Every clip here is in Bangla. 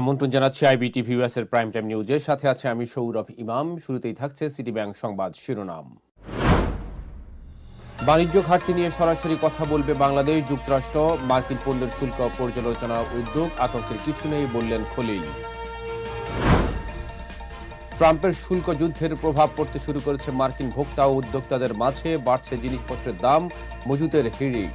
আমন্ত্রণ জানাচ্ছি আইবিটিভি ইউএস এর প্রাইম টাইম নিউজের সাথে আছে আমি সৌরভ ইমাম। শুরুতেই থাকছে সিটি ব্যাংক সংবাদ শিরোনাম। বাণিজ্য ঘাটতি নিয়ে সরাসরি কথা বলবে বাংলাদেশ, যুক্তরাষ্ট্র। মার্কিন পণ্যের শুল্ক পর্যালোচনা উদ্যোগ, আতঙ্কের কিছু নেই বললেন খলিল। ট্রাম্পের শুল্ক যুদ্ধের প্রভাব পড়তে শুরু করেছে মার্কিন ভোক্তা ও উদ্যোক্তাদের মাঝে। বাড়ছে জিনিসপত্রের দাম, মজুতের হিড়িক।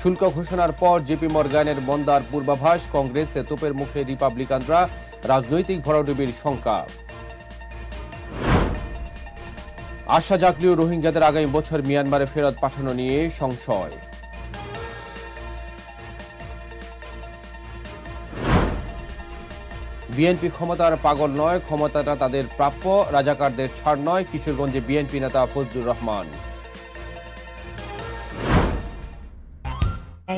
শুল্ক ঘোষণার পর জেপি মর্গানের মন্দার পূর্বাভাস, কংগ্রেসে তোপের মুখে রিপাবলিকানরা রাজনৈতিক ভরাডুবির শঙ্কা। আশা জাগলেও রোহিঙ্গাদের আগামী বছর মিয়ানমারে ফেরত পাঠানো নিয়ে সংশয়। বিএনপি ক্ষমতার পাগল নয়, ক্ষমতাটা তাদের প্রাপ্য, রাজাকারদের ছাড় নয়, কিশোরগঞ্জে বিএনপি নেতা Fazlur Rahman.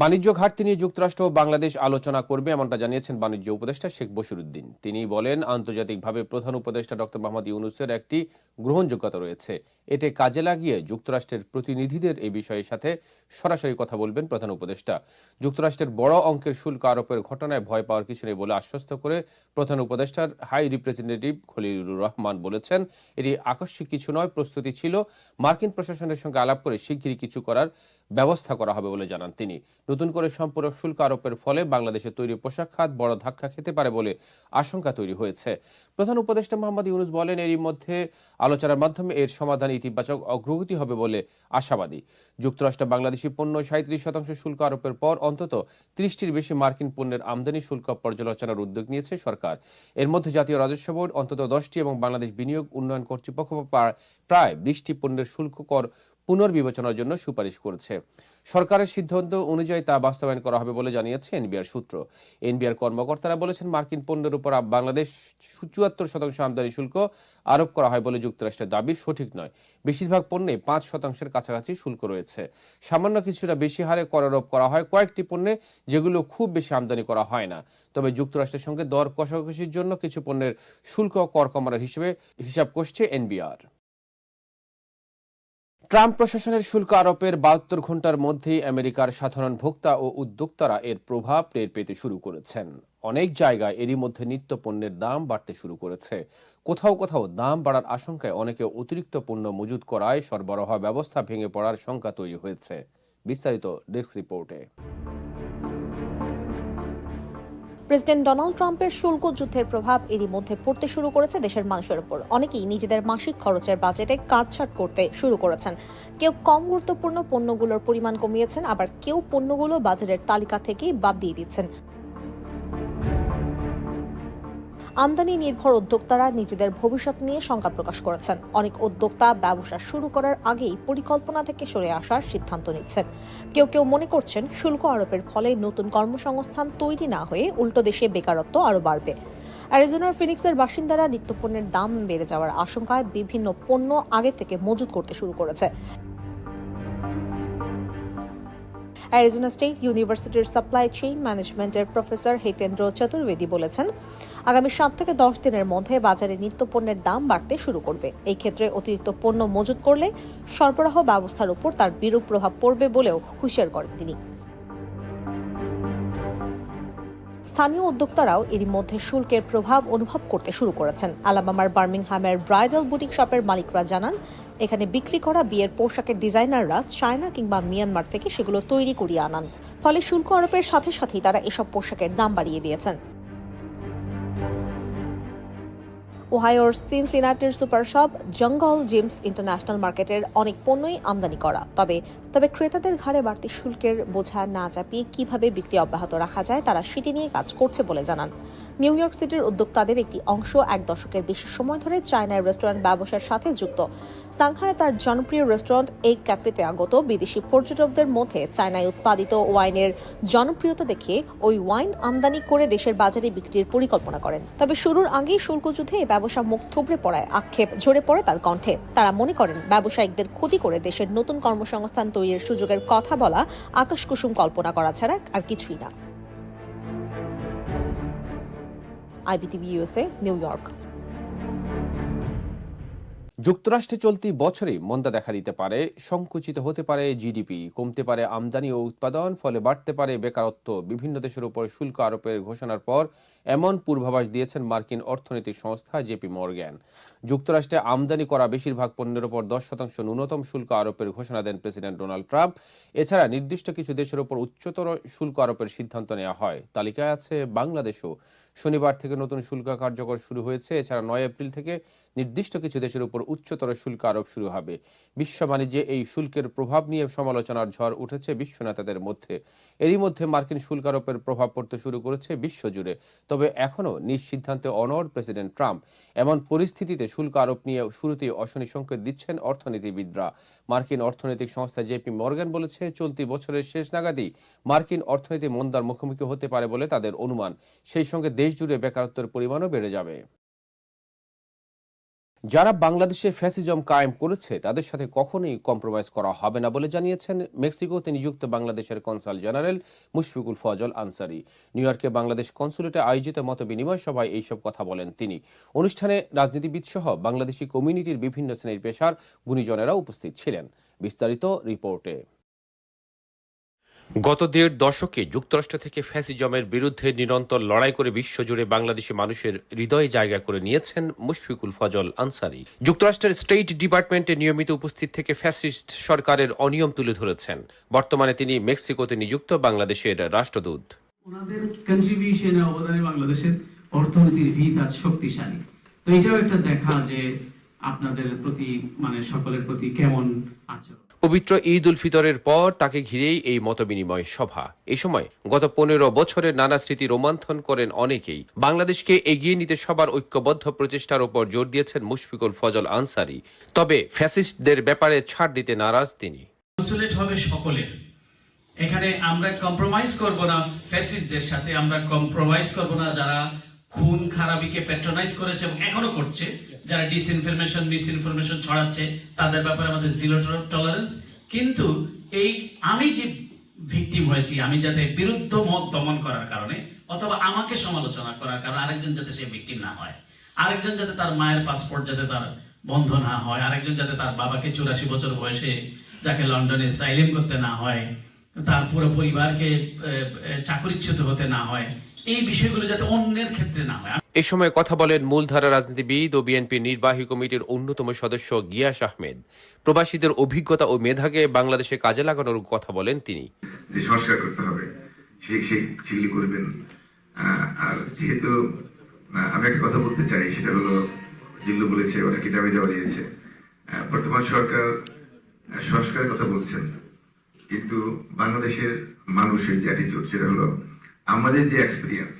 বাণিজ্য ঘাটতি নিয়ে যুক্তরাষ্ট্র ও বাংলাদেশ আলোচনা করবে, এমনটা জানিয়েছেন বাণিজ্য উপদেষ্টা শেখ বশিরুদ্দিন। তিনি বলেন, আন্তর্জাতিকভাবে প্রধান উপদেষ্টা ডক্টর মোহাম্মদ ইউনুসের একটি গ্রহণযোগ্যতা রয়েছে। এতে কাজে লাগিয়ে যুক্তরাষ্ট্রের প্রতিনিধিদের এই বিষয়ের সাথে সরাসরি কথা বলবেন প্রধান উপদেষ্টা। যুক্তরাষ্ট্রের বড় অঙ্কের শুল্ক আরোপের ঘটনায় ভয় পাওয়ার কিছু নেই বলে আশ্বস্ত করে প্রধান উপদেষ্টার হাই রিপ্রেজেন্টেটিভ খলিলুর রহমান বলেছেন, এটি আকস্মিক কিছু নয়, প্রস্তুতি ছিল। মার্কিন প্রশাসনের সঙ্গে আলাপ করে শিগগিরই কিছু করার ব্যবস্থা করা হবে বলে জানান তিনি। নতুন করে সম্পূরক শুল্ক আরোপের ফলে বাংলাদেশের তৈরি পোশাক খাত বড় ধাক্কা খেতে পারে বলে আশঙ্কা তৈরি হয়েছে। প্রধান উপদেষ্টা মোহাম্মদ ইউনুস বলেন, এরই মধ্যে আলোচনার মাধ্যমে এর সমাধান ইতিবাচক অগ্রগতি হবে বলে আশাবাদী। যুক্তরাষ্ট্র বাংলাদেশি পণ্য সাঁত্রিশ শতাংশ শুল্ক আরোপের পর অন্তত ত্রিশটির বেশি মার্কিন পণ্যের আমদানি শুল্ক পর্যালোচনার উদ্যোগ নিয়েছে সরকার। এর মধ্যে জাতীয় রাজস্ব বোর্ড, অন্তত দশটি এবং বাংলাদেশ বিনিয়োগ উন্নয়ন কর্তৃপক্ষ প্রায়- বিশটি পণ্যের শুল্ক কর পুনর্বিবেচনার জন্য সুপারিশ করেছে। সরকারের সিদ্ধান্ত অনুযায়ী তা বাস্তবায়ন করা হবে বলে জানিয়েছে এনবিআর সূত্র। এনবিআর কর্মকর্তারা বলেছেন মার্কিন পণ্যের উপর বাংলাদেশ চুয়াত্তর শতাংশ আমদানি শুল্ক আরোপ করা হয় বলে যুক্তরাষ্ট্রের দাবি, সঠিক নয়। বেশিরভাগ পণ্যে পাঁচ শতাংশের কাছাকাছি শুল্ক রয়েছে। সামান্য কিছুটা বেশি হারে কর আরোপ করা হয়। কয়েকটি পণ্যে যেগুলো খুব বেশি আমদানি করা হয় না। তবে যুক্তরাষ্ট্রের সঙ্গে দর কষাকষির জন্য কিছু পণ্যের শুল্ক কর কমানোর হিসেবে হিসাব করছে এনবিআর। ট্রাম্প প্রশাসনের শুল্ক আরোপের বাহাত্তর ঘণ্টার মধ্যেই আমেরিকার সাধারণ ভোক্তা ও উদ্যোক্তারা এর প্রভাব টের পেতে শুরু করেছেন। অনেক জায়গায় এরই মধ্যে নিত্য পণ্যের দাম বাড়তে শুরু করেছে। কোথাও কোথাও দাম বাড়ার আশঙ্কায় অনেকে অতিরিক্ত পণ্য মজুত করায় সরবরাহ ব্যবস্থা ভেঙে পড়ার শঙ্কা তৈরি হয়েছে। বিস্তারিত ডেস্ক রিপোর্টে। প্রেসিডেন্ট ডোনাল্ড ট্রাম্পের শুল্ক যুদ্ধের প্রভাব এরই মধ্যে পড়তে শুরু করেছে দেশের মানুষের উপর। অনেকেই নিজেদের মাসিক খরচের বাজেটে কাটছাট করতে শুরু করেছেন। কেউ কম গুরুত্বপূর্ণ পণ্যগুলোর পরিমাণ কমিয়েছেন, আবার কেউ পণ্যগুলো বাজারের তালিকা থেকেই বাদ দিয়ে দিচ্ছেন। আমদানি নির্ভর উদ্যোক্তারা নিজেদের ভবিষ্যৎ নিয়ে শঙ্কা প্রকাশ করেছেন। অনেক উদ্যোক্তা ব্যবসা শুরু করার আগেই পরিকল্পনা থেকে সরে আসার সিদ্ধান্ত নিচ্ছেন। কেউ কেউ মনে করছেন, শুল্ক আরোপের ফলে নতুন কর্মসংস্থান তৈরি না হয়ে উল্টো দেশে বেকারত্ব আরও বাড়বে। অ্যারিজোনার ফিনিক্সের বাসিন্দারা নিত্যপণ্যের দাম বেড়ে যাওয়ার আশঙ্কায় বিভিন্ন পণ্য আগে থেকে মজুত করতে শুরু করেছে। অ্যারিজোনা স্টেট ইউনিভার্সিটির সাপ্লাই চেইন ম্যানেজমেন্টের প্রফেসর হিতেন্দ্র চতুর্বেদী বলেছেন, আগামী সাত থেকে দশ দিনের মধ্যে বাজারে নিত্যপণ্যের দাম বাড়তে শুরু করবে। এই ক্ষেত্রে অতিরিক্ত পণ্য মজুত করলে সরবরাহ ব্যবস্থার উপর তার বিরূপ প্রভাব পড়বে বলেও হুঁশিয়ার করেন তিনি। স্থানীয় উদ্যোক্তারাও এরই মধ্যে শুল্কের প্রভাব অনুভব করতে শুরু করেছেন। আলাবামার বার্মিংহামের ব্রাইডাল বুটিক শপের মালিকরা জানান, এখানে বিক্রি করা বিয়ের পোশাকের ডিজাইনাররা চায়না কিংবা মিয়ানমার থেকে সেগুলো তৈরি করিয়ে আনান। ফলে শুল্ক আরোপের সাথে সাথেই তারা এসব পোশাকের দাম বাড়িয়ে দিয়েছেন। ওহাইওর সিনসিনাটির super shop jungle Jim's international মার্কেটের অনেক পণ্যই আমদানি করা। তবে তবে ক্রেতাদের ঘাড়ে বাড়তি শুল্কের বোঝা না চাপিয়ে কীভাবে বিক্রি অব্যাহত রাখা যায় তারা সেটি নিয়ে কাজ করছে বলে জানান। নিউ ইয়র্ক সিটির উদ্যোক্তাদের একটি অংশ এক দশকের বেশি সময় ধরে চায়নার রেস্টুরেন্ট ব্যবসার সাথে যুক্ত। সাংহায় তার জনপ্রিয় রেস্টুরেন্ট এই ক্যাফেতে আগত বিদেশি পর্যটকদের মধ্যে চায়নায় উৎপাদিত ওয়াইনের জনপ্রিয়তা দেখে ওই ওয়াইন আমদানি করে দেশের বাজারে বিক্রির পরিকল্পনা করেন। তবে শুরুর আগেই শুল্ক যুদ্ধে ব্যবসা মুখ থুবড়ে পড়ায় আক্ষেপ, ঝরে পড়ে তার কণ্ঠে। তারা মনে করেন, ব্যবসায়িকদের ক্ষতি করে দেশের নতুন কর্মসংস্থান তৈরির সুযোগের কথা বলা আকাশ কুসুম কল্পনা করা ছাড়া আর কিছুই না। IBTV USA New York. যুক্তরাষ্ট্রে চলতি বছরে মন্দা দেখা দিতে পারে, সংকুচিত হতে পারে জিডিপি, কমতে পারে আমদানি ও উৎপাদন, ফলে বাড়তে পারে বেকারত্ব। বিভিন্ন দেশের উপর শুল্ক আরোপের ঘোষণার পর এমন পূর্বাভাস দিয়েছেন মার্কিন অর্থনৈতিক সংস্থা জেপি মর্গ্যান। যুক্তরাষ্ট্রে আমদানি করা বেশিরভাগ পণ্যের উপর দশ শতাংশ ন্যূনতম শুল্ক আরোপের ঘোষণা দেন প্রেসিডেন্ট ডোনাল্ড ট্রাম্প। এছাড়া নির্দিষ্ট কিছু দেশের উপর উচ্চতর শুল্ক আরোপের সিদ্ধান্ত নেওয়া হয়। তালিকায় আছে বাংলাদেশও। শনিবার থেকে নতুন শুল্ক কার্যকর শুরু হয়েছে। এছাড়া নয় এপ্রিল থেকে নির্দিষ্ট কিছু দেশের উপর উচ্চতর শুল্ক আরোপ শুরু হবে। বিশ্ব বাণিজ্যে এই শুল্কের প্রভাব নিয়ে সমালোচনার ঝড় উঠেছে বিশ্ব নেতাদের মধ্যে। এরই মধ্যে মার্কিন শুল্ক আরোপের প্রভাব পড়তে শুরু করেছে বিশ্বজুড়ে। তবে এখনও নিজ সিদ্ধান্তে অনড় প্রেসিডেন্ট ট্রাম্প। এমন পরিস্থিতিতে শুল্ক আরোপ নিয়ে শুরুতেই অশনি সংকেত দিচ্ছেন অর্থনীতিবিদরা। মার্কিন অর্থনৈতিক সংস্থা জেপি মর্গান বলেছে, চলতি বছরের শেষ নাগাদই মার্কিন অর্থনীতি মন্দার মুখোমুখি হতে পারে বলে তাদের অনুমান। সেই সঙ্গে দেশ জুড়ে বেকারত্বের পরিমাণও বেড়ে যাবে। যারা বাংলাদেশে ফ্যাসিজম কায়েম করেছে, তাদের সাথে কখনোই কম্প্রোমাইজ করা হবে না বলে জানিয়েছেন মেক্সিকোতে নিযুক্ত বাংলাদেশের consul general Mushfiqul Fazal Ansari. New ইয়র্কে বাংলাদেশ কনসুলেটে আয়োজিত মত বিনিময় সভায় এইসব কথা বলেন তিনি। অনুষ্ঠানে রাজনীতিবিদ সহ বাংলাদেশি কমিউনিটির বিভিন্ন শ্রেণির পেশার গুণীজনেরা উপস্থিত ছিলেন। বিস্তারিত রিপোর্টে। গত দেড় দশকে যুক্তরাষ্ট্র থেকে ফ্যাসিজমের বিরুদ্ধে নিরন্তর লড়াই করে বিশ্বজুড়ে বাংলাদেশি মানুষের হৃদয়ে জায়গা করে নিয়েছেন মুশফিকুল ফজল আনসারি। যুক্তরাষ্ট্রের স্টেট ডিপার্টমেন্টে নিয়মিত উপস্থিত থেকে ফ্যাসিস্ট সরকারের অনিয়ম তুলে ধরেছেন। বর্তমানে তিনি মেক্সিকোতে নিযুক্ত বাংলাদেশের রাষ্ট্রদূত। ওনাদের কন্ট্রিবিউশনে অবদানে বাংলাদেশের অর্থনীতির ভিত আজ শক্তিশালী। তো এটাও একটা দেখা যে আপনাদের প্রতি মানে সকলের প্রতি কেমন আচরণ? পবিত্র ঈদ উল ফিতরের পর তাকে ঘিরেই এই মতবিনিময় সভা। এ সময় গত পনেরো বছরের নানা স্মৃতি রোমন্থন করেন অনেকেই। বাংলাদেশকে এগিয়ে নিতে সবার ঐক্যবদ্ধ প্রচেষ্টার উপর জোর দিয়েছেন মুশফিকুল ফজল আনসারি। তবে ফ্যাসিস্টদের ব্যাপারে ছাড় দিতে নারাজ তিনি। হবে সকলের। এখানে আমরা কম্প্রোমাইজ করব না ফ্যাসিস্টদের সাথে আমরা কম্প্রোমাইজ করব না যারা খুন খারাপিকে প্যাট্রোনাইজ করেছে এবং এখনও করছে যারা ডিসইনফরমেশন মিসইনফরমেশন ছড়াচ্ছে তাদের ব্যাপারে আমাদের জিরো টলারেন্স কিন্তু এই আমি যে ভিকটিম হয়েছি আমি যাতে বিরুদ্ধ মত দমন করার কারণে অথবা আমাকে সমালোচনা করার কারণে আরেকজন যাতে সে ভিকটিম না হয়। আরেকজন যাতে তার মায়ের পাসপোর্ট যাতে তার বন্ধ না হয় আরেকজন যাতে তার বাবাকে চুরাশি বছর বয়সে যাকে লন্ডনে সাইলেম করতে না হয়। তার পুরো পরিবারকে চাকরিচ্যুত হতে না হয়। এই বিষয়গুলো যাতে অন্যের ক্ষেত্রে না হয়। এ সময় কথা বলেন মূলধারা রাজনীতিবিদ ও বিএনপির নির্বাহী কমিটির অন্যতম সদস্য গিয়াস আহমেদ। প্রবাসীদের অভিজ্ঞতা ও মেধাকে বাংলাদেশে কাজে লাগানোর কথা বলেন তিনি। সংস্কার করতে হবে সেগুলি করবেন। আর যেহেতু আমি একটা কথা বলতে চাই সেটা হলো জিল্লু বলেছে ওরা কিতাবে দেওয়া দিয়েছে বর্তমান সরকার সংস্কারের কথা বলছেন। কিন্তু বাংলাদেশের মানুষের যে অ্যাটিচিউড সেটা হলো আমাদের যে এক্সপিরিয়েন্স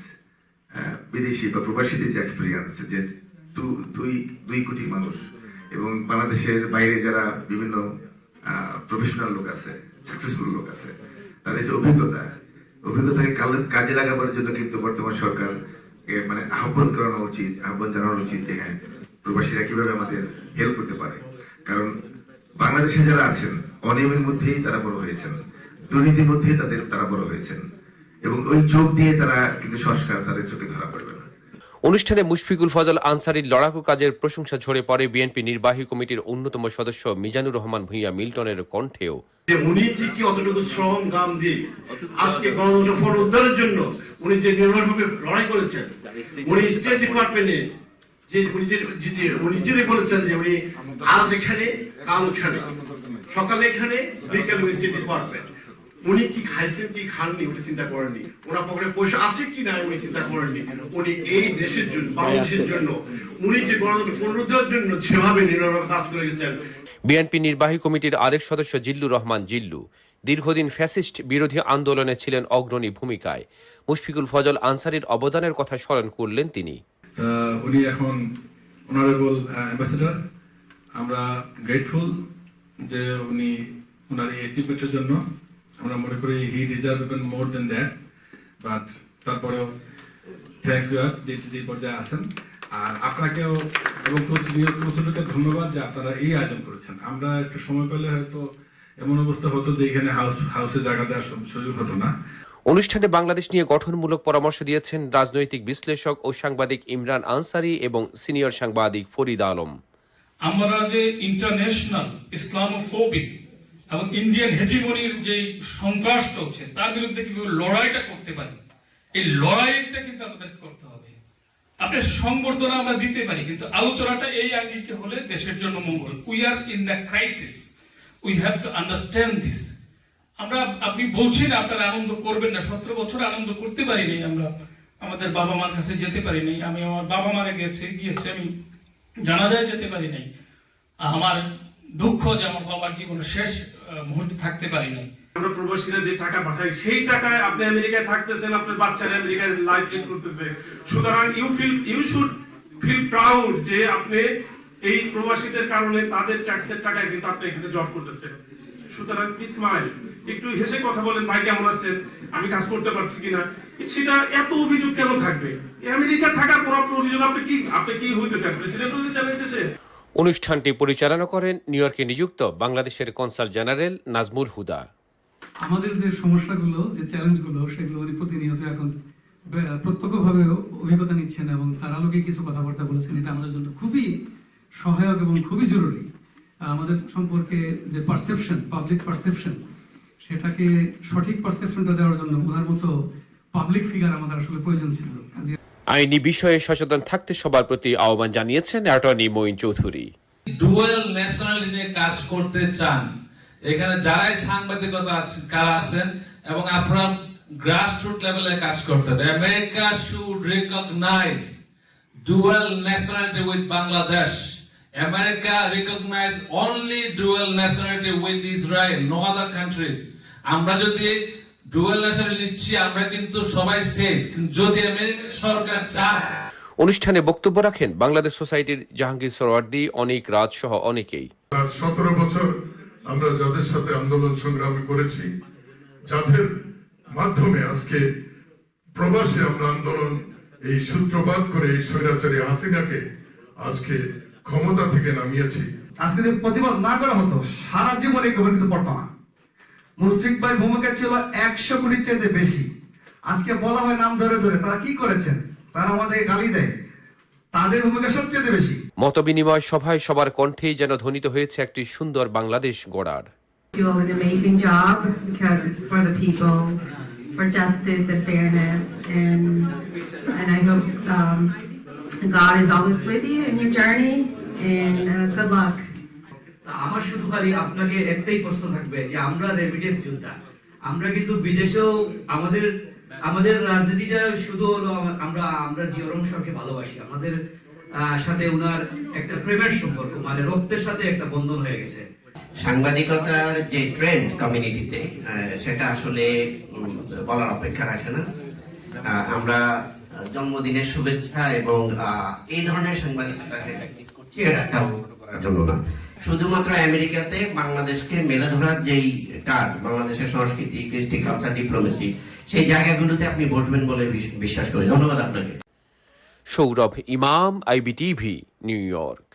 বিদেশি বা প্রবাসীদের যে এক্সপিরিয়েন্স যে দুই দুই কোটি মানুষ এবং বাংলাদেশের বাইরে যারা বিভিন্ন প্রফেশনাল লোক আছে সাকসেসফুল লোক আছে, তাদের যে অভিজ্ঞতা, অভিজ্ঞতাকে কাল- কাজে লাগাবার জন্য কিন্তু বর্তমান সরকার মানে আহ্বান করানো উচিত, আহ্বান জানানো উচিত যে হ্যাঁ প্রবাসীরা কীভাবে আমাদের হেল্প করতে পারে। কারণ বাংলাদেশে যারা আছেন অনিয়মের মধ্যেই তারা বড় হয়েছেন। দুর্নীতির মধ্যেই তাদের তারা বড় হয়েছেন। এবং ওই চোখ দিয়ে তারা কিন্তু সংস্কার তাদের চোখে ধরা পড়বে না। অনুষ্ঠানে মুশফিকুল ফজল আনসারির লড়াকু কাজের প্রশংসা ঝরে পড়ে বিএনপি নির্বাহী কমিটির অন্যতম সদস্য মিজানুর রহমান ভূঁইয়া মিল্টনের কণ্ঠেও। যে উনি যে কি অতটুকু শ্রম গাম দিয়ে আজকে গণতন্ত্র পুনরুদ্ধারের জন্য উনি যে নির্ভরভাবে লড়াই করেছেন উনি স্টেট ডিপার্টমেন্টে যে উনি যে যে- উনি নিজেই বলেছেন যে উনি আজ এখানে কাল ওখানে সকালে এখানে বিকেলে স্টেট ডিপার্টমেন্ট উনি কি খাইছেন কি খাননি উনি চিন্তা করেননি। ওনার পকেটে পয়সা আছে কি না উনি চিন্তা করেননি। উনি এই দেশের জন্য বাংলাদেশের জন্য উনি যে গণতন্ত্র পুনরুদ্ধারের জন্য যেভাবে নির্ভরভাবে কাজ করে গেছেন। বিএনপি নির্বাহী কমিটির আরেক সদস্য জিল্লুর রহমান জিল্লু। দীর্ঘদিন ফ্যাসিস্ট বিরোধী আন্দোলনে ছিলেন অগ্রণী ভূমিকায়। মুশফিকুল ফজল আনসারির অবদানের কথা স্মরণ করলেন তিনি। উনি এখন অনারেবল অ্যাম্বাসেডার আমরা গ্রেটফুল যে উনি ওনার এই অ্যাচিভমেন্টের জন্য আমরা মনে করি he deserve even more than that but তারপরেও থ্যাংকস যে যে পর্যায়ে আছেন। আর আপনাকেও এবং কৌশলীকে ধন্যবাদ যে আপনারা এই আয়োজন করেছেন। আমরা একটু সময় পেলে হয়তো এমন অবস্থা হতো যে এখানে হাউস হাউসে জায়গা দেওয়ার সুযোগ হতো না। অনুষ্ঠানে বাংলাদেশ নিয়ে গঠনমূলক পরামর্শ দিয়েছেন রাজনৈতিক বিশ্লেষক ও সাংবাদিক ইমরান আনসারি এবং সিনিয়র সাংবাদিক ফরিদ আলম। আমরা যে ইন্টারন্যাশনাল ইসলামোফোবিক এবং ইন্ডিয়ান হেজিমনির যে সন্ত্রাস চলছে, তার বিরুদ্ধে কীভাবে লড়াইটা করতে পারি। এই লড়াইটা কিন্তু আমাদের করতে হবে। আপনার সংবর্ধনা আমরা দিতে পারি, কিন্তু আলোচনাটা এই আঙ্গিকে হলে দেশের জন্য মঙ্গল। We are in the crisis we have to understand this আমরা, আপনি বলছেন আপনারা আনন্দ করবেন না। সতেরো বছর আনন্দ করতে পারিনি আমরা। আমাদের বাবা মার কাছে যেতে পারিনি। আমি আমার বাবা মারা গেছে, গিয়েছে, আমি জানাজায় যেতে পারি নাই। আমার দুঃখ যেমন আমার জীবনের শেষ মুহূর্তে থাকতে পারি নাই। আমরা প্রবাসীরা যে টাকা পাঠাই, সেই টাকায় আপনি আমেরিকায় থাকতেছেন, আপনার বাচ্চারা আমেরিকায় লাইফ লিড করতেছে। সুতরাং you feel you should feel proud যে আপনি এই প্রবাসীদের কারণে তাদের ট্যাক্সের টাকায় কিন্তু আপনি এখানে জব করতেছেন। সুতরাং স্মাইল একটু হেসে কথা বলেন ভাই কেমন আছেন? আমি কাজ করতে পারছি কিনা? সেটা এত অভিযোগ কেন থাকবে? আমেরিকা থাকার পর আপনার অভিযোগ আপনি কি আপনি কি হইতে চান? প্রেসিডেন্ট হইতে চান দেশে? অনুষ্ঠানটি পরিচালনা করেন নিউ ইয়র্কে নিযুক্ত বাংলাদেশের কনসাল জেনারেল নাজমুল হুদা। আমাদের যে সমস্যাগুলো যে চ্যালেঞ্জগুলো সেগুলো উনি প্রতিনিয়ত এখন প্রত্যক্ষভাবে অভিজ্ঞতা নিচ্ছেন এবং তার আলোকে কিছু কথাবার্তা বলেছেন। এটা আমাদের জন্য খুবই সহায়ক এবং খুবই জরুরি। আমাদের সম্পর্কে যে পারসেপশন পাবলিক পারসেপশন সেটাকে সঠিক পারসেপশনটা দেওয়ার জন্য ওনার মতো পাবলিক ফিগার আমাদের আসলে প্রয়োজন ছিল। আইনি বিষয়ে সচেতন থাকতে সবার প্রতি আহ্বান জানিয়েছেন attorney Moin Chowdhury. Dual nationality নিয়ে কাজ করতে চান এখানে যারাই সাংবাদিকতা আছে- কারা আছেন এবং আপনারা গ্রাসরুট লেভেলে কাজ করতে হবে America should recognise dual nationality with Bangladesh America recognise only dual nationality with Israel no other countries আমরা যদি ডুয়েল ন্যাশনালিটি নিচ্ছি আমরা কিন্তু সবাই সেফ যদি আমেরিকা সরকার চায় অনুষ্ঠানে বক্তব্য রাখেন বাংলাদেশ সোসাইটির জাহাঙ্গীর সরওয়ার্দী অনিক রাজ সহ অনেকেই। সতেরো বছর আমরা যাদের সাথে আন্দোলন সংগ্রাম করেছি যাদের মাধ্যমে আজকে প্রবাসে আমরা আন্দোলন এই সূত্রপাত করে এই স্বৈরাচারী হাসিনাকে আজকে ক্ষমতা থেকে নামিয়েছি। আজকে যদি প্রতিবাদ না করা হতো সারা জীবনে কেউ কিন্তু পড়তো না মুশফিক ভাই ভূমিকা ছিল একশো কোটির চাইতে বেশি। আজকে বলা হয় নাম ধরে ধরে তারা কি করেছেন? তারা আমাদেরকে গালি দেয়। তাদের ভূমিকা সবচেয়ে বেশি। মতবিনিময় সভায় সবার কণ্ঠেই যেন ধ্বনিত হয়েছে একটি সুন্দর বাংলাদেশ গড়ার। Do an amazing job because it's for the people, for justice and fairness, and and I hope um, God is always with you in your journey, and uh, good luck. আমার শুধু খালি আপনাকে একটাই প্রশ্ন থাকবে যে আমরা রেমিডেন্স যোদ্ধা। আমরা কিন্তু বিদেশেও আমাদের আমাদের রাজনীতিটা শুধু হলো আমরা আমরা জিয়রম সাহেবকে ভালোবাসি। আমাদের সাথে ওনার একটা প্রেমের সম্পর্ক মানে রক্তের সাথে একটা বন্ধন হয়ে গেছে। সাংবাদিকতার যে ট্রেন্ড কমিউনিটিতে সেটা আসলে বলার অপেক্ষা রাখে না। আমরা জন্মদিনের শুভেচ্ছা এবং এই ধরনের সাংবাদিকতাকে শুধুমাত্র আমেরিকাতে বাংলাদেশকে মেলে ধরার যেই কাজ, বাংলাদেশের সংস্কৃতি, কৃষ্টি কালচার ডিপ্লোমেসি সেই জায়গাগুলোতে আপনি বসবেন বলে বিশ্বাস করি। ধন্যবাদ আপনাকে। Sourav Imam, IBTV, New York.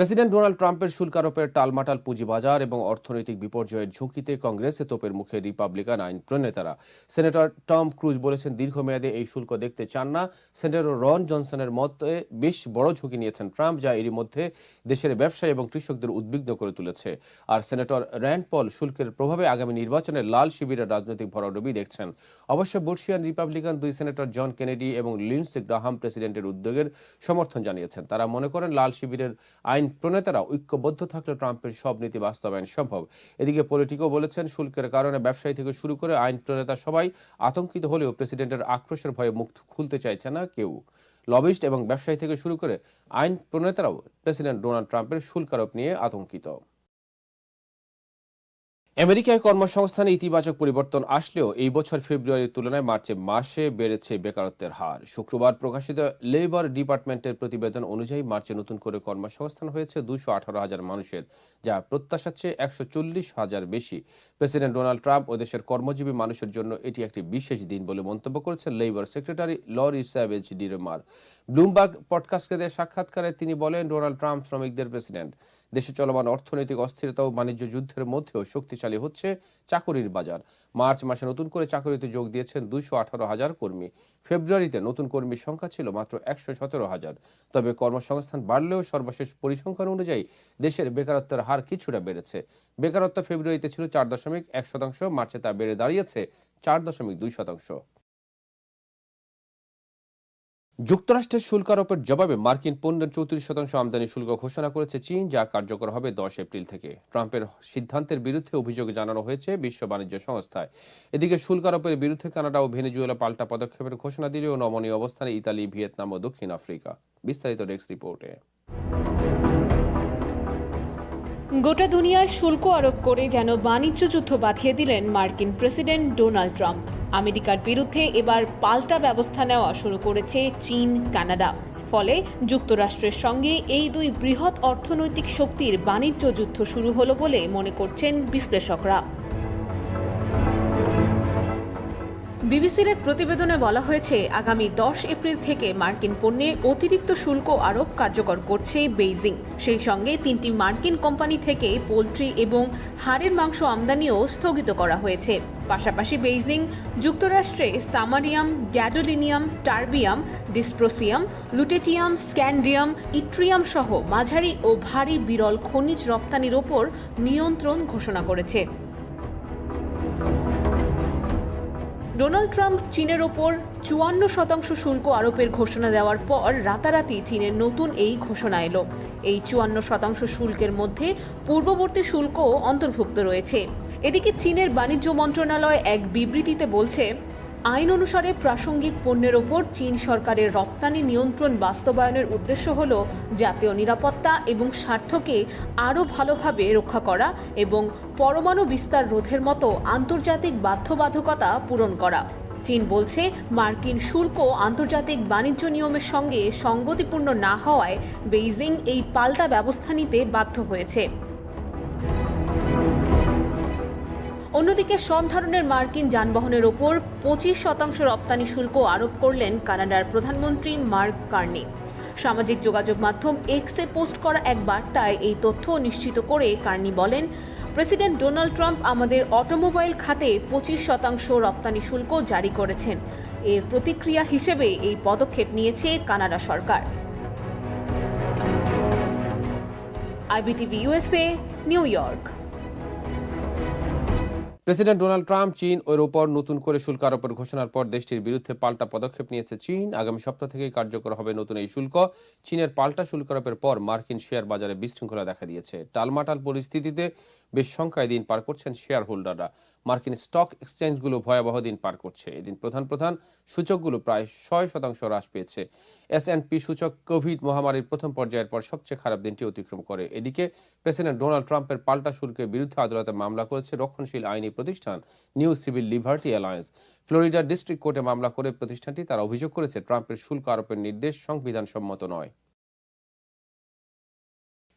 President Donald ট্রাম্পের শুল্ক আরোপের টালমাটাল পুঁজিবাজার এবং অর্থনৈতিক বিপর্যয়ের ঝুঁকিতে কংগ্রেসে তোপের মুখে রিপাবলিকান আইন প্রণেতারা। সেনেটর টম ক্রুজ বলেছেন, দীর্ঘমেয়াদে এই শুল্ক দেখতে চান না। সেনেটর রন জনসনের মতে বেশ বড় ঝুঁকি নিয়েছেন ট্রাম্প, যা এরই মধ্যে দেশের ব্যবসায়ী এবং কৃষকদের উদ্বিগ্ন করে তুলেছে। আর সেনেটর র্যান্ড পল শুল্কের প্রভাবে আগামী নির্বাচনে লাল শিবিরের রাজনৈতিক ভরাডুবি দেখছেন। অবশ্য বর্ষিয়ান রিপাবলিকান দুই সেনেটর জন কেনেডি এবং লিন্সে গ্রাহাম প্রেসিডেন্টের উদ্যোগের সমর্থন জানিয়েছেন। তারা মনে করেন, লাল শিবিরের আইন প্রণেতারা ঐক্যবদ্ধ থাকলে ট্রাম্পের সব নীতি বাস্তবায়ন সম্ভব। এদিকে পলিটিকো বলেছেন, শুল্কের কারণে ব্যবসায়ী থেকে শুরু করে আইন প্রণেতা সবাই আতঙ্কিত হলেও প্রেসিডেন্টের আক্রোশের ভয়ে মুখ খুলতে চাইছে না কেউ। লবিস্ট এবং ব্যবসায়ী থেকে শুরু করে আইন প্রণেতারাও প্রেসিডেন্ট ডোনাল্ড ট্রাম্পের শুল্ক আরোপ নিয়ে আতঙ্কিত। আমেরিকায় কর্মসংস্থানে ইতিবাচক পরিবর্তন আসলেও এই বছর ফেব্রুয়ারির তুলনায় মার্চে মাসে বেড়েছে বেকারত্বের হার। শুক্রবার প্রকাশিত লেবার ডিপার্টমেন্টের প্রতিবেদন অনুযায়ী মার্চে নতুন করে কর্মসংস্থান হয়েছে দুশো আঠারো হাজার মানুষের, যা প্রত্যাশার চেয়ে একশো চল্লিশ হাজার বেশি। প্রেসিডেন্ট ডোনাল্ড ট্রাম্প ও দেশের কর্মজীবী মানুষের জন্য এটি একটি বিশেষ দিন বলে মন্তব্য করেছেন labour secretary Lori Chavez DeRemer. Bloomberg পডকাস্টকে দেওয়া সাক্ষাৎকারে তিনি বলেন, ডোনাল্ড ট্রাম্প শ্রমিকদের প্রেসিডেন্ট। দেশে চলমান অর্থনৈতিক অস্থিরতা ও বাণিজ্য যুদ্ধের মধ্যেও শক্তিশালী হচ্ছে চাকরির বাজার। মার্চ মাসে নতুন করে চাকরিতে যোগ দিয়েছেন দুইশো আঠারো হাজার কর্মী। ফেব্রুয়ারিতে নতুন কর্মীর সংখ্যা ছিল মাত্র একশো সতেরো হাজার। তবে কর্মসংস্থান বাড়লেও সর্বশেষ পরিসংখ্যান অনুযায়ী দেশের বেকারত্বের হার কিছুটা বেড়েছে। বেকারত্ব ফেব্রুয়ারিতে ছিল চার দশমিক এক শতাংশ, মার্চে তা বেড়ে দাঁড়িয়েছে চার দশমিক দুই শতাংশ। যুক্তরাষ্ট্রের শুল্ক আরোপের জবাবে মার্কিন পণ্যের চৌত্রিশ শতাংশ আমদানি শুল্ক ঘোষণা করেছে চীন, যা কার্যকর হবে দশ এপ্রিল থেকে। ট্রাম্পের সিদ্ধান্তের বিরুদ্ধে অভিযোগ জানানো হয়েছে বিশ্ব বাণিজ্য সংস্থায়। এদিকে শুল্ক আরোপের বিরুদ্ধে কানাডা ও ভেনেজুয়েলা পাল্টা পদক্ষেপের ঘোষণা দিলেও নমনীয় অবস্থানে ইতালি, ভিয়েতনাম ও দক্ষিণ আফ্রিকা। বিস্তারিত ডেস্ক রিপোর্টে। গোটা দুনিয়ায় শুল্ক আরোপ করে যেন বাণিজ্য যুদ্ধ বাঁধিয়ে দিলেন মার্কিন প্রেসিডেন্ট ডোনাল্ড ট্রাম্প। আমেরিকার বিরুদ্ধে এবার পাল্টা ব্যবস্থা নেওয়া শুরু করেছে চীন, কানাডা। ফলে যুক্তরাষ্ট্রের সঙ্গে এই দুই বৃহৎ অর্থনৈতিক শক্তির বাণিজ্য যুদ্ধ শুরু হলো বলে মনে করছেন বিশ্লেষকরা। বিবিসির এক প্রতিবেদনে বলা হয়েছে, আগামী দশ এপ্রিল থেকে মার্কিন পণ্যে অতিরিক্ত শুল্ক আরোপ কার্যকর করছে বেইজিং। সেই সঙ্গে তিনটি মার্কিন কোম্পানি থেকে পোলট্রি এবং হাড়ের মাংস আমদানিও স্থগিত করা হয়েছে। পাশাপাশি বেইজিং যুক্তরাষ্ট্রে samarium, gadolinium, terbium, dysprosium, lutetium, scandium, yttrium সহ মাঝারি ও ভারী বিরল খনিজ রপ্তানির ওপর নিয়ন্ত্রণ ঘোষণা করেছে। ডোনাল্ড ট্রাম্প চীনের ওপর চুয়ান্ন শতাংশ শুল্ক আরোপের ঘোষণা দেওয়ার পর রাতারাতি চীনের নতুন এই ঘোষণা এলো। এই চুয়ান্ন শতাংশ শুল্কের মধ্যে পূর্ববর্তী শুল্কও অন্তর্ভুক্ত রয়েছে। এদিকে চীনের বাণিজ্য মন্ত্রণালয় এক বিবৃতিতে বলছে আইন অনুসারে প্রাসঙ্গিক পণ্যের ওপর চীন সরকারের রপ্তানি নিয়ন্ত্রণ বাস্তবায়নের উদ্দেশ্য হল জাতীয় নিরাপত্তা এবং স্বার্থকে আরও ভালোভাবে রক্ষা করা এবং পরমাণু বিস্তার রোধের মতো আন্তর্জাতিক বাধ্যবাধকতা পূরণ করা। চীন বলছে, মার্কিন শুল্ক আন্তর্জাতিক বাণিজ্য নিয়মের সঙ্গে সঙ্গতিপূর্ণ না হওয়ায় বেইজিং এই পাল্টা ব্যবস্থা নিতে বাধ্য হয়েছে। অন্যদিকে সব ধরনের মার্কিন যানবাহনের ওপর পঁচিশ শতাংশ রপ্তানি শুল্ক আরোপ করলেন কানাডার প্রধানমন্ত্রী মার্ক কার্নি। সামাজিক যোগাযোগ মাধ্যম এক্সে পোস্ট করা এক বার্তায় এই তথ্য নিশ্চিত করে কার্নি বলেন, প্রেসিডেন্ট ডোনাল্ড ট্রাম্প আমাদের অটোমোবাইল খাতে পঁচিশ শতাংশ রপ্তানি শুল্ক জারি করেছেন। এর প্রতিক্রিয়া হিসেবে এই পদক্ষেপ নিয়েছে কানাডা সরকার। IBTV USA New York. President Donald Trump চীন ওর উপর নতুন করে শুল্ক আরোপের ঘোষণার পর দেশটির বিরুদ্ধে পাল্টা পদক্ষেপ নিয়েছে চীন। আগামী সপ্তাহ থেকে কার্যকর হবে নতুন এই শুল্ক। চীনের পাল্টা শুল্ক আরোপের পর মার্কিন শেয়ার বাজারে বিশৃঙ্খলা দেখা দিয়েছে। টালমাটাল পরিস্থিতিতে বেশ সংখ্যায় দিন পার করছেন শেয়ার হোল্ডাররা মার্কিন স্টক এক্সচেঞ্জগুলো ভয়াবহ দিন পার করছে। এদিন প্রধান প্রধান সূচকগুলো প্রায় ছয় শতাংশ হ্রাস পেয়েছে। এস অ্যান্ড পি সূচক কোভিড মহামারীর প্রথম পর্যায়ের পর সবচেয়ে খারাপ দিনটি অতিক্রম করে। এদিকে প্রেসিডেন্ট ডোনাল্ড ট্রাম্পের পাল্টা শুল্কের বিরুদ্ধে আদালতে মামলা করেছে রক্ষণশীল আইনি প্রতিষ্ঠান নিউ সিভিল লিবার্টি অ্যালায়েন্স। ফ্লোরিডার ডিস্ট্রিক্ট কোর্টে মামলা করে প্রতিষ্ঠানটি তারা অভিযোগ করেছে, ট্রাম্পের শুল্ক আরোপের নির্দেশ সংবিধান সম্মত নয়।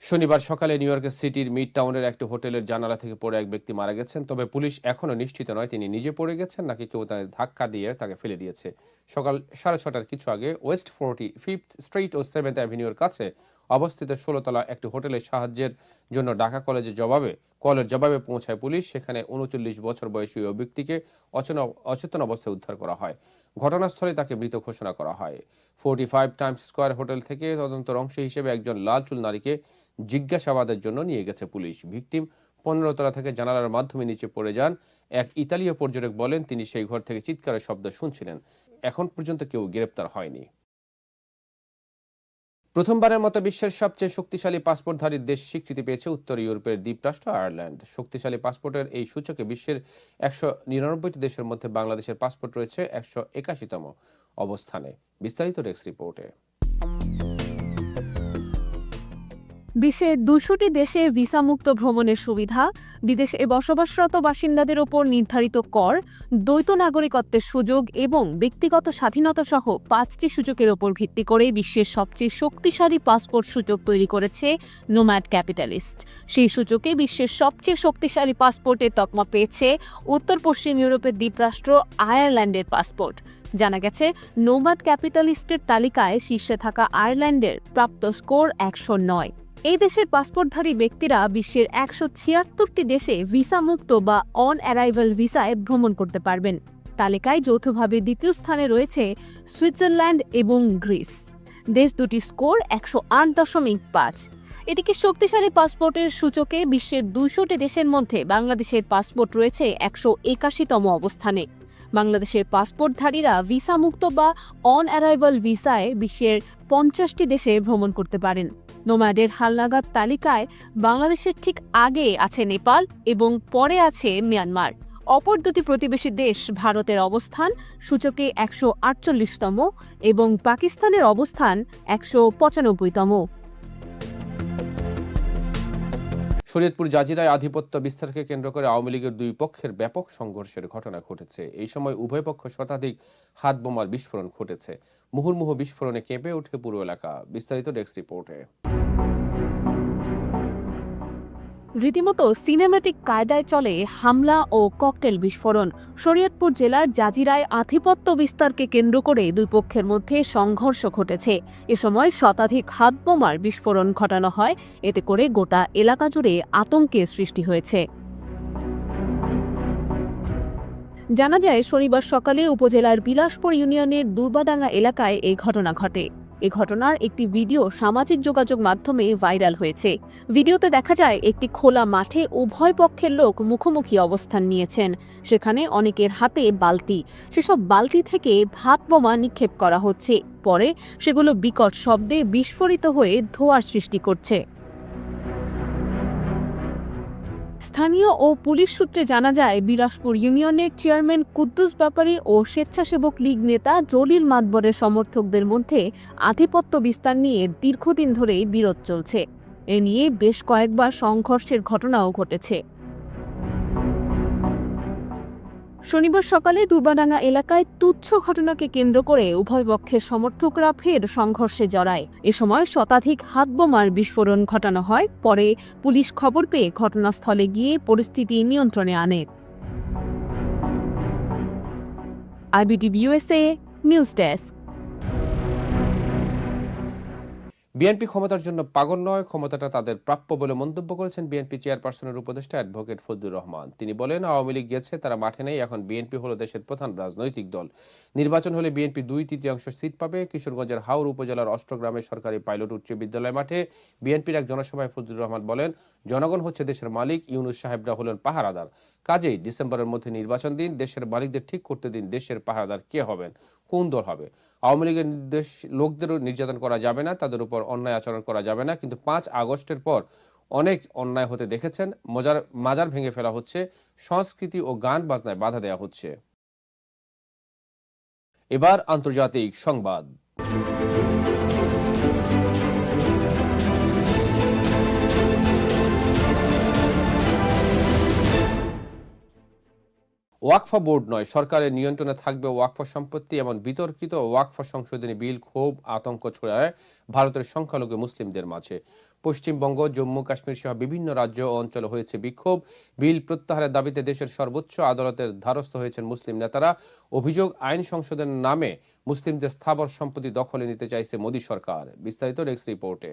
শনিবার সকালে নিউ ইয়র্কের সিটির মিড টাউনের একটি হোটেলের জানালা থেকে পড়ে এক ব্যক্তি মারা গেছেন, তবে পুলিশ এখনও নিশ্চিত নয় তিনি নিজে পড়ে গেছেন নাকি কেউ তাকে ধাক্কা দিয়ে তাকে ফেলে দিয়েছে। সকাল সাড়ে ছটার কিছু আগে ওয়েস্ট ফোর্টি ফিফথ স্ট্রিট ও সেভেন্থ অ্যাভিনিউর কাছে অবস্থিত ষোলোতলা একটি হোটেলের সাহায্যের জন্য ঢাকা কলেজের জবাবে, কলের জবাবে পৌঁছায় পুলিশ। সেখানে উনচল্লিশ বছর বয়সী ওই ব্যক্তিকে অচেতন অবস্থায় উদ্ধার করা হয়। ঘটনাস্থলে তাকে মৃত ঘোষণা করা হয়। Forty five Times Square hotel থেকে তদন্তের অংশ হিসেবে একজন লাল চুল নারীকে জিজ্ঞাসাবাদের জন্য নিয়ে গেছে পুলিশ। ভিকটিম পনেরো তলা থেকে জানালার মাধ্যমে নিচে পড়ে যান। এক ইতালীয় পর্যটক বলেন, তিনি সেই ঘর থেকে চিৎকারের শব্দ শুনছিলেন। এখন পর্যন্ত কেউ গ্রেপ্তার হয়নি। প্রথমবারের মতো বিশ্বের সবচেয়ে শক্তিশালী পাসপোর্টধারীর দেশ স্বীকৃতি পেয়েছে উত্তর ইউরোপের দ্বীপরাষ্ট্র আয়ারল্যান্ড। শক্তিশালী পাসপোর্টের এই সূচকে বিশ্বের একশো নিরানব্বইটি দেশের মধ্যে বাংলাদেশের পাসপোর্ট রয়েছে একশো একাশিতম অবস্থানে। বিস্তারিত ডেস্ক রিপোর্টে। বিশ্বের দুশোটি দেশে ভিসামুক্ত ভ্রমণের সুবিধা, বিদেশে বসবাসরত বাসিন্দাদের ওপর নির্ধারিত কর, দ্বৈত নাগরিকত্বের সুযোগ এবং ব্যক্তিগত স্বাধীনতা সহ পাঁচটি সূচকের ওপর ভিত্তি করে বিশ্বের সবচেয়ে শক্তিশালী পাসপোর্ট সূচক তৈরি করেছে নোম্যাড ক্যাপিটালিস্ট। সেই সূচকে বিশ্বের সবচেয়ে শক্তিশালী পাসপোর্টের তকমা পেয়েছে উত্তর পশ্চিম ইউরোপের দ্বীপরাষ্ট্র আয়ারল্যান্ডের পাসপোর্ট। জানা গেছে নোমাদ ক্যাপিটালিস্টের তালিকায় শীর্ষে থাকা আয়ারল্যান্ডের প্রাপ্ত স্কোর একশো নয়। এই দেশের পাসপোর্টধারী ব্যক্তিরা বিশ্বের একশো ছিয়াত্তরটি দেশে ভিসামুক্ত বা অন অ্যারাইভাল ভিসায় ভ্রমণ করতে পারবেন। তালিকায় যৌথভাবে দ্বিতীয় স্থানে রয়েছে সুইজারল্যান্ড এবং গ্রিস। দেশ দুটি স্কোর একশো আট দশমিক পাঁচ। এদিকে শক্তিশালী পাসপোর্টের সূচকে বিশ্বের দুশোটি দেশের মধ্যে বাংলাদেশের পাসপোর্ট রয়েছে একশো একাশিতম অবস্থানে। বাংলাদেশের পাসপোর্টধারীরা ভিসামুক্ত বা অন অ্যারাইভাল ভিসায় বিশ্বের পঞ্চাশটি দেশে ভ্রমণ করতে পারেন। নোম্যাডের হালনাগাদ তালিকায় বাংলাদেশের ঠিক আগে আছে নেপাল এবং পরে আছে মিয়ানমার। অপর দুটি প্রতিবেশী দেশ ভারতের অবস্থান সূচকে একশো আটচল্লিশতম এবং পাকিস্তানের অবস্থান একশো পঁচানব্বইতম। শরীয়তপুর জাজিরায় আধিপত্য বিস্তারকে কেন্দ্র করে আওয়ামী লীগের দুই পক্ষের ব্যাপক সংঘর্ষের ঘটনা ঘটেছে। এই সময় উভয় পক্ষ শতাধিক হাত বোমার বিস্ফোরণ ঘটেছে। মুহুর্মুহ বিস্ফোরণে কেঁপে ওঠে পুরো এলাকা। বিস্তারিত ডেস্ক রিপোর্টে। রীতিমতো সিনেম্যাটিক কায়দায় চলে হামলা ও ককটেল বিস্ফোরণ। শরীয়তপুর জেলার জাজিরায় আধিপত্য বিস্তারকে কেন্দ্র করে দুই পক্ষের মধ্যে সংঘর্ষ ঘটেছে। এ সময় শতাধিক হাত বোমার বিস্ফোরণ ঘটানো হয়। এতে করে গোটা এলাকা জুড়ে আতঙ্কের সৃষ্টি হয়েছে। জানা যায়, শনিবার সকালে উপজেলার বিলাসপুর ইউনিয়নের দুর্বাডাঙ্গা এলাকায় এই ঘটনা ঘটে। এ ঘটনার একটি ভিডিও সামাজিক যোগাযোগ মাধ্যমে ভাইরাল হয়েছে। ভিডিওতে দেখা যায়, একটি খোলা মাঠে উভয় পক্ষের লোক মুখোমুখি অবস্থান নিয়েছেন। সেখানে অনেকের হাতে বালতি। সেসব বালতি থেকে ভাত বোমা নিক্ষেপ করা হচ্ছে। পরে সেগুলো বিকট শব্দে বিস্ফোরিত হয়ে ধোয়ার সৃষ্টি করছে। স্থানীয় ও পুলিশ সূত্রে জানা যায় বিলাসপুর ইউনিয়নের চেয়ারম্যান কুদ্দুস ব্যাপারী ও স্বেচ্ছাসেবক লীগ নেতা জলিল মাতবরের সমর্থকদের মধ্যে আধিপত্য বিস্তার নিয়ে দীর্ঘদিন ধরেই বিরোধ চলছে। এ নিয়ে বেশ কয়েকবার সংঘর্ষের ঘটনাও ঘটেছে। শনিবার সকালে দুর্বাডাঙ্গা এলাকায় তুচ্ছ ঘটনাকে কেন্দ্র করে উভয় পক্ষের সমর্থকরা ফের সংঘর্ষে জড়ায়। এ সময় শতাধিক হাতবোমার বিস্ফোরণ ঘটানো হয়, পরে পুলিশ খবর পেয়ে ঘটনাস্থলে গিয়ে পরিস্থিতি নিয়ন্ত্রণে আনে। IBT V USA, news desk. BNP ক্ষমতার জন্য পাগল নয়, ক্ষমতাটা তাদের প্রাপ্য বলে মন্তব্য করেছেন বিএনপি চেয়ারপারসনের উপদেষ্টা অ্যাডভোকেট ফজলুর রহমান। তিনি বলেন, আওয়ামী লীগ গেছে, তারা মাঠে নেই, এখন বিএনপি হলো দেশের প্রধান রাজনৈতিক দল। নির্বাচন হলে বিএনপি দুই তৃতীয়াংশ সিট পাবে। কিশোরগঞ্জের হাওর উপজেলার অষ্টগ্রামের সরকারি পাইলট উচ্চ বিদ্যালয় মাঠে বিএনপির এক জনসভায় ফজলুর রহমান বলেন, জনগণ হচ্ছে দেশের মালিক, ইউনুস সাহেবরা হলেন পাহারাদার। কাজেই ডিসেম্বরের মধ্যে নির্বাচন দিন, দেশের মালিকদের ঠিক করতে দিন, দেশের পাহারাদার কে হবেন, কোন দল হবে? আওয়ামী লীগের নির্দেশ, লোকদেরও নির্যাতন করা যাবে না, তাদের উপর অন্যায় আচরণ করা যাবে না। কিন্তু পাঁচ আগস্টের পর অনেক অন্যায় হতে দেখেছেন। মজার, মাজার ভেঙে ফেলা হচ্ছে। সংস্কৃতি ও গান বাজনায় বাধা দেওয়া হচ্ছে। এবার আন্তর্জাতিক সংবাদ। ওয়াকফা বোর্ড নয়, সরকারের নিয়ন্ত্রণে থাকবে ওয়াকফা সম্পত্তি এমন বিতর্কিত ওয়াকফা সংশোধনী বিল ক্ষোভ, আতঙ্ক ছড়ায় ভারতের সংখ্যালঘু মুসলিমদের মাঝে। পশ্চিমবঙ্গ, জম্মু কাশ্মীর সহ বিভিন্ন রাজ্য ও অঞ্চলে হয়েছে বিক্ষোভ। বিল প্রত্যাহারের দাবিতে দেশের সর্বোচ্চ আদালতের ধারস্থ হয়েছেন মুসলিম নেতারা। অভিযোগ, আইন সংশোধনের নামে মুসলিমদের স্থাবর সম্পত্তি দখলে নিতে চাইছে মোদী সরকার। বিস্তারিত নেক্সট রিপোর্টে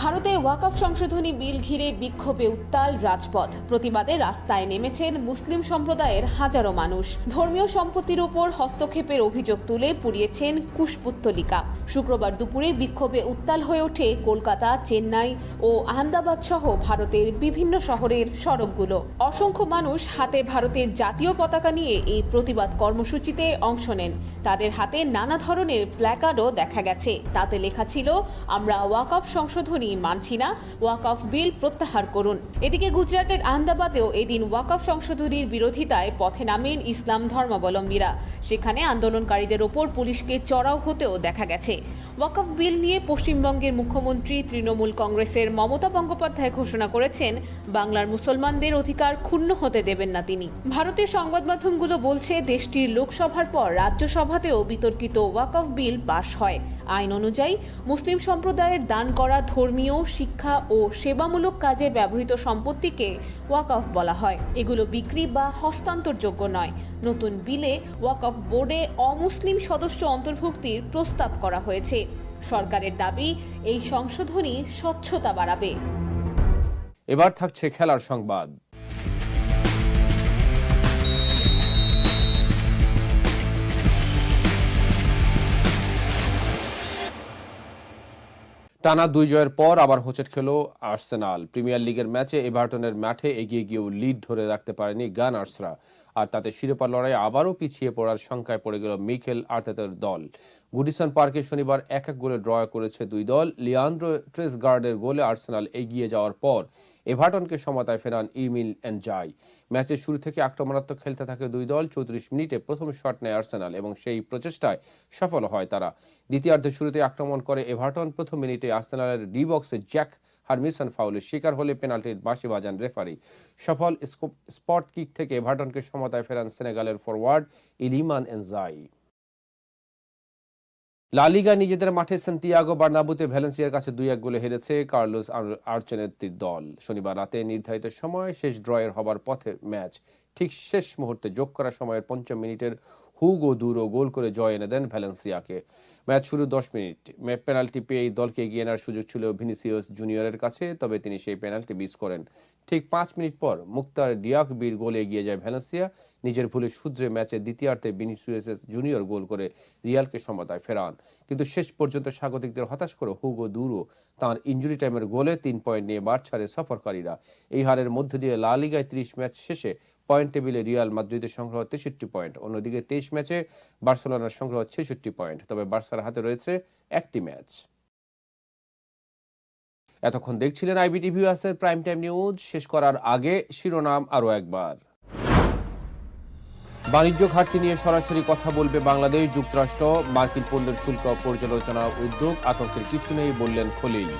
ভারতে ওয়াকফ সংশোধনী বিল ঘিরে বিক্ষোভে উত্তাল রাজপথ। প্রতিবাদে রাস্তায় নেমেছেন মুসলিম সম্প্রদায়ের হাজারো মানুষ। ধর্মীয় সম্পত্তির ওপর হস্তক্ষেপের অভিযোগ তুলে পুড়িয়েছেন কুশপুত্তলিকা। শুক্রবার দুপুরে বিক্ষোভে উত্তাল হয়ে ওঠে কলকাতা, চেন্নাই ও আহমেদাবাদ সহ ভারতের বিভিন্ন শহরের সড়কগুলো। অসংখ্য মানুষ হাতে ভারতের জাতীয় পতাকা নিয়ে এই প্রতিবাদ কর্মসূচিতে অংশ নেন। তাদের হাতে নানা ধরনের প্ল্যাকার্ডও দেখা গেছে। তাতে লেখা ছিল, আমরা ওয়াকফ সংশোধনী মানছি না। ওয়াকফ বিল প্রত্যাহার করুন। এদিকে গুজরাটের আহমেদাবাদেও এদিন ওয়াকফ সংশোধনীর বিরোধিতায় পথে নামেন ইসলাম ধর্মাবলম্বীরা। সেখানে আন্দোলনকারীদের ওপর পুলিশকে চড়াও হতেও দেখা গেছে। ওয়াকফ বিল নিয়ে পশ্চিমবঙ্গের মুখ্যমন্ত্রী তৃণমূল কংগ্রেসের মমতা বন্দ্যোপাধ্যায় ঘোষণা করেছেন, বাংলার মুসলমানদের অধিকার ক্ষুণ্ণ হতে দেবেন না তিনি। ভারতের সংবাদ মাধ্যমগুলো বলছে, দেশটির লোকসভার পর রাজ্যসভাতেও বিতর্কিত ওয়াকফ বিল পাশ হয়। আইন অনুযায়ী মুসলিম সম্প্রদায়ের দান করা ধর্মীয়, শিক্ষা ও সেবামূলক কাজে ব্যবহৃত সম্পত্তিকে ওয়াকফ বলা হয়। এগুলো বিক্রি বা হস্তান্তরযোগ্য নয়। নতুন বিলে ওয়াকফ বোর্ডে অমুসলিম সদস্য অন্তর্ভুক্তির প্রস্তাব করা হয়েছে। সরকারের দাবি, এই সংশোধনী স্বচ্ছতা বাড়াবে। এবার থাকছে খেলার সংবাদ। টানা দুই জয়ের পর আবার হোঁচট খেল আর্সেনাল। প্রিমিয়ার লিগের ম্যাচে এভারটনের মাঠে এগিয়ে গিয়েও লিড ধরে রাখতে পারেনি গানার্সরা আর তাতে শিরোপা লড়াই আবারও পিছিয়ে পড়ার শঙ্কায় পড়ে গেল মিকেল আর্তেতার দল। গুডিসন পার্কে শনিবার এক এক গোলে ড্র করেছে দুই দল। লিয়ান্ড্রো ট্রেসগার্ডের গোলে আর্সেনাল এগিয়ে যাওয়ার পর এভার্টনকে সমতায় ফেরান ইমিল এনজাই। ম্যাচের শুরু থেকে আক্রমণাত্মক খেলতে থাকে দুই দল। চৌত্রিশ মিনিটে প্রথম শট নেয় আর্সেনাল এবং সেই প্রচেষ্টায় সফল হয় তারা। দ্বিতীয়ার্ধের শুরুতে আক্রমণ করে এভার্টন। প্রথম মিনিটে আর্সেনালের ডি বক্সে জ্যাক হারমিসন ফাউলের শিকার হলে পেনাল্টির বাঁশি বাজান রেফারি। সফল স্পট কিক থেকে এভারটনকে সমতায় ফেরান সেনেগালের ফরওয়ার্ড ইলিমান এনজাই। লা লিগা নিজেদের মাঠে সান্তিয়াগো বার্নাবুতে ভ্যালেন্সিয়ার কাছে দুই এক গোলে হেরেছে কার্লোস আর- আর্চেনেত্তির দল। শনিবার রাতে নির্ধারিত সময় শেষ ড্রয়ের হবার পথে ম্যাচ ঠিক শেষ মুহূর্তে যোগ করা সময়ের পঞ্চম মিনিটের হুগো দুরো গোল করে জয় এনে দেন ভ্যালেন্সিয়াকে। ম্যাচ শুরু দশ মিনিট। পেনাল্টি পেয়ে দলকে এগিয়ে নেওয়ার সুযোগ ছিল ভিনিসিয়াস জুনিয়রের কাছে, তবে তিনি সেই পেনাল্টি মিস করেন। ঠিক পাঁচ মিনিট পর মুক্তার ডিয়াক বীর গোলে এগিয়ে যায় ভ্যালেন্সিয়া। নিজের ভুলে শুধরে ম্যাচের দ্বিতীয়ার্ধে ভিনিসিয়াস জুনিয়র গোল করে রিয়ালকে সমতায় ফেরান। কিন্তু শেষ পর্যন্ত স্বাগতিকদের হতাশ করে হুগো দুরো তাঁর ইঞ্জুরি টাইমের গোলে তিন পয়েন্ট নিয়ে বার ছাড়ে সফরকারীরা। এই হারের মধ্য দিয়ে লা লিগায় ত্রিশ ম্যাচ শেষে পয়েন্ট টেবিলে রিয়াল মাদ্রিদের সংগ্রহ তেষট্টি পয়েন্ট। অন্যদিকে তেইশ ম্যাচে বার্সেলোনার সংগ্রহ ছেষট্টি পয়েন্ট। তবে বার্সার হাতে রয়েছে একটি ম্যাচ। এতক্ষণ দেখছিলেন আইবিটিভি আসের প্রাইম টাইম নিউজ। শেষ করার আগে শিরোনাম আরও একবার। বাণিজ্য ঘাটতি নিয়ে সরাসরি কথা বলবে বাংলাদেশ, যুক্তরাষ্ট্র। মার্কিন পণ্যের শুল্ক পর্যালোচনা উদ্যোগ, আতঙ্কের কিছু নেই বললেন খলিল।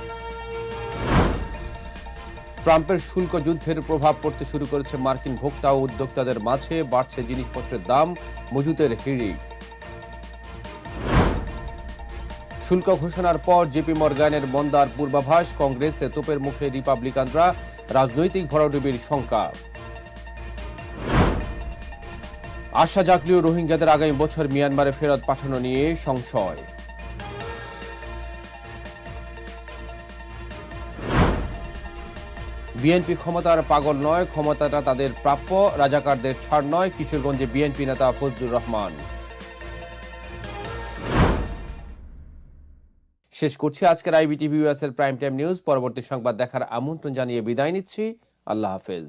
ট্রাম্পের শুল্ক যুদ্ধের প্রভাব পড়তে শুরু করেছে মার্কিন ভোক্তা ও উদ্যোক্তাদের মাঝে, বাড়ছে জিনিসপত্রের দাম, মজুতের হিড়িক। শুল্ক ঘোষণার পর জেপি মর্গানের মন্দার পূর্বাভাস, কংগ্রেসে তোপের মুখে রিপাবলিকানরা, রাজনৈতিক ভরাডুবির শঙ্কা। আশা জাগলেও রোহিঙ্গাদের আগামী বছর মিয়ানমারে ফেরত পাঠানো নিয়ে সংশয়। বিএনপি ক্ষমতার পাগল নয়, ক্ষমতাটা তাদের প্রাপ্য, রাজাকারদের ছাড় নয়, কিশোরগঞ্জে বিএনপি নেতা ফজলুর রহমান। শেষ করছি আজকের আইবিটিভি এর প্রাইম টাইম নিউজ পরবর্তী সংবাদ দেখার আমন্ত্রণ জানিয়ে বিদায় নিচ্ছি। আল্লাহ হাফেজ।